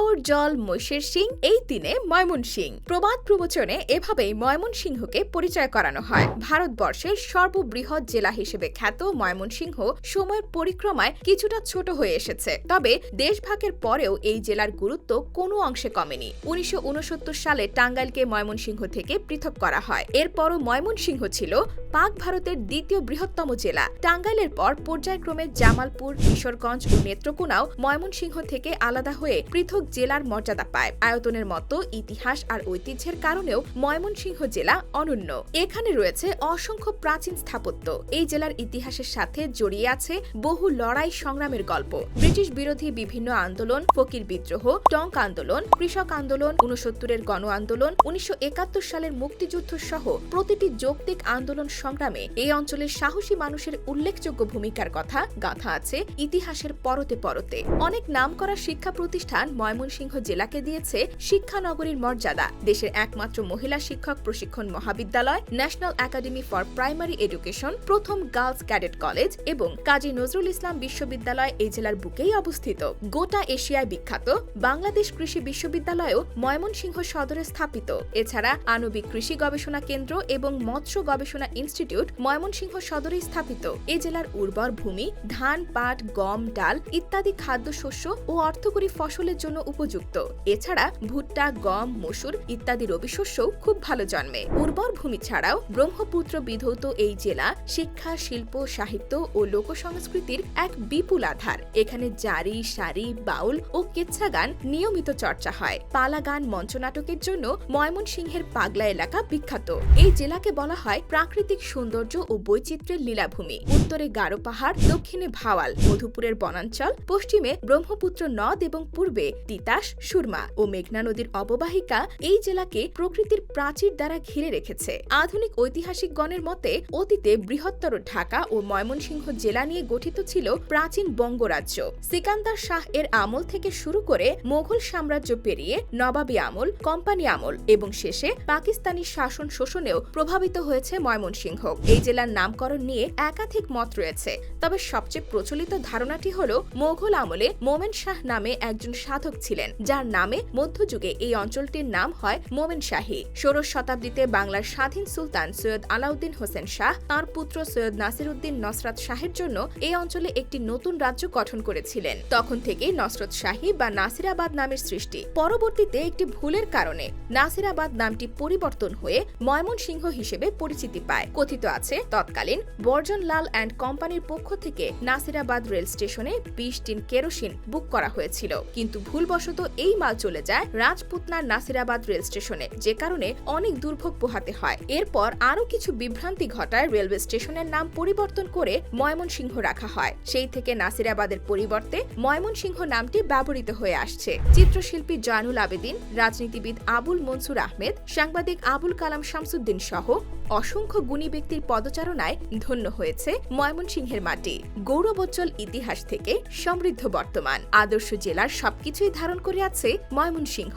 হাওর জল মৈশের সিং এই তিনে ময়মনসিং প্রবাদ প্রবচনে এভাবেই ময়মনসিংহকে পরিচয় করানো হয়। ভারতবর্ষের সর্ববৃহৎ জেলা হিসেবে খ্যাত ময়মনসিংহ সময়ের পরিক্রমায় কিছুটা ছোট হয়ে এসেছে। তবে দেশভাগের পরেও এই জেলার গুরুত্ব কোনো অংশে কমেনি। উনিশশো সালে টাঙ্গাইলকে ময়মনসিংহ থেকে পৃথক করা হয়। এরপরও ময়মনসিংহ ছিল পাক ভারতের দ্বিতীয় বৃহত্তম জেলা। টাঙ্গাইলের পর পর্যায়ক্রমে জামালপুর, কিশোরগঞ্জ ও নেত্রকোনাও ময়মনসিংহ থেকে আলাদা হয়ে পৃথক জেলার মর্যাদা পায়। আয়তনের মতো ইতিহাস আর ঐতিহ্যের কারণেও ময়মনসিংহ জেলা অনন্য। এখানে রয়েছে অসংখ্য প্রাচীন স্থাপত্য। এই জেলার ইতিহাসের সাথে জড়িয়ে আছে বহু লড়াই সংগ্রামের গল্প। ব্রিটিশ বিরোধী বিভিন্ন আন্দোলন, ফকির বিদ্রোহ, টঙ্ক আন্দোলন, কৃষক আন্দোলন উনসত্তরের গণ আন্দোলন, উনিশশো একাত্তর সালের মুক্তিযুদ্ধ সহ প্রতিটি যৌক্তিক আন্দোলন সংগ্রামে এই অঞ্চলের সাহসী মানুষের উল্লেখযোগ্য ভূমিকার কথা গাঁথা আছে ইতিহাসের পরতে পরতে। অনেক নামকরা শিক্ষা প্রতিষ্ঠান ময়মনসিংহ জেলাকে দিয়েছে শিক্ষানগরীর মর্যাদা। দেশের একমাত্র মহিলা শিক্ষক প্রশিক্ষণ মহাবিদ্যালয়, national academy for primary education, প্রথম গার্লস ক্যাডেট কলেজ এবং কাজী নজরুল ইসলাম বিশ্ববিদ্যালয় এই জেলার বুকেই অবস্থিত। গোটা এশিয়ায় বিখ্যাত বাংলাদেশ কৃষি বিশ্ববিদ্যালয়ও ময়মনসিংহ সদরে স্থাপিত। এছাড়া আণবিক কৃষি গবেষণা কেন্দ্র এবং মৎস্য গবেষণা ইনস্টিটিউট ময়মনসিংহ সদরে স্থাপিত। এ জেলার উর্বর ভূমি ধান, পাট, গম, ডাল ইত্যাদি খাদ্যশস্য ও অর্থকরী ফসলের জন্য উপযুক্ত। এছাড়া ভুট্টা, গম, মসুর ইত্যাদি রবি শস্যও খুব ভালো জন্মে। উর্বর ভূমি ছাড়াও ব্রহ্মপুত্র বিধৌত এই জেলা শিক্ষা, শিল্প, সাহিত্য ও লোকসংস্কৃতির এক বিপুল আধার। এখানে জারি, সারি, বাউল ও কেচ্ছা গান নিয়মিত চর্চা হয়। পালা গান মঞ্চনাটকের জন্য ময়মনসিংহের পাগলা এলাকা বিখ্যাত। এই জেলাকে বলা হয় প্রাকৃতিক সৌন্দর্য ও বৈচিত্র্যের লীলাভূমি। উত্তরে গারো পাহাড়, দক্ষিণে ভাওয়াল, মধুপুরের বনাঞ্চল, পশ্চিমে ব্রহ্মপুত্র নদ এবং পূর্বে তিতাস, সুরমা ও মেঘনা নদীর অববাহিকা এই জেলাকে প্রকৃতির প্রাচীর দ্বারা ঘিরে রেখেছে। আধুনিক ঐতিহাসিক গণের মতে, অতীতে বৃহত্তর ঢাকা ও ময়মনসিংহ জেলা নিয়ে গঠিত ছিল প্রাচীন বঙ্গরাজ্য। সিকান্দার শাহ এর আমল থেকে শুরু করে মোগল সাম্রাজ্য পেরিয়ে নবাবী আমল, কোম্পানি আমল এবং শেষে পাকিস্তানি শাসন শোষণেও প্রভাবিত হয়েছে ময়মনসিংহ। এই জেলার নামকরণ নিয়ে একাধিক মত রয়েছে। তবে সবচেয়ে প্রচলিত ধারণাটি হল, মোঘল আমলে মোমেন শাহ নামে একজন সাধক ছিলেন, যার নামে মধ্যযুগে এই অঞ্চলটির নাম হয় মোমেন শাহী। ষোড়শ শতাব্দীতে বাংলার স্বাধীন সুলতান সৈয়দ আলাউদ্দিন হোসেন শাহ তার পুত্র সৈয়দ নাসিরউদ্দিন নসরাত শাহের জন্য এই অঞ্চলে একটি নতুন রাজ্য গঠন করেছিলেন। তখন থেকেই নসরত শাহী বা নাসিরাবাদ নামের সৃষ্টি। পরবর্তীতে একটি ভুলের কারণে নাসিরাবাদ নামটি পরিবর্তন হয়ে ময়মনসিংহ হিসেবে পরিচিতি পায়। কথিত আছে, তৎকালীন বর্জন লাল অ্যান্ড কোম্পানির পক্ষ থেকে নাসিরাবাদ রেল স্টেশনে বিশ টিন কেরোসিন বুক করা হয়েছিল। কিন্তু ভুলবশত এই মাল চলে যায় রাজপুতনার নাসিরাবাদ রেল স্টেশনে, যে কারণে অনেক দুর্ভোগ পোহাতে হয়। এরপর আরও কিছু বিভ্রান্তি ঘটায় রেলওয়ে স্টেশনের নাম পরিবর্তন করে ময়মনসিংহ রাখা হয়। সেই থেকে নাসিরাবাদের পরিবর্তে ময়মনসিংহ নামটি ব্যবহৃত হয়ে আসছে। চিত্রশিল্পী জয়নুল আবেদিন, রাজনীতিবিদ আবুল মনসুর আহমেদ, সাংবাদিক আবুল কালাম শামসুদ্দিন সহ অসংখ্য গুণী ব্যক্তির পদচারণায় ধন্য হয়েছে ময়মনসিংহের মাটি। গৌরবোজ্জ্বল ইতিহাস থেকে সমৃদ্ধ বর্তমান। আদর্শ জেলার সবকিছুই ধারণ করিয়াছে ময়মনসিংহ।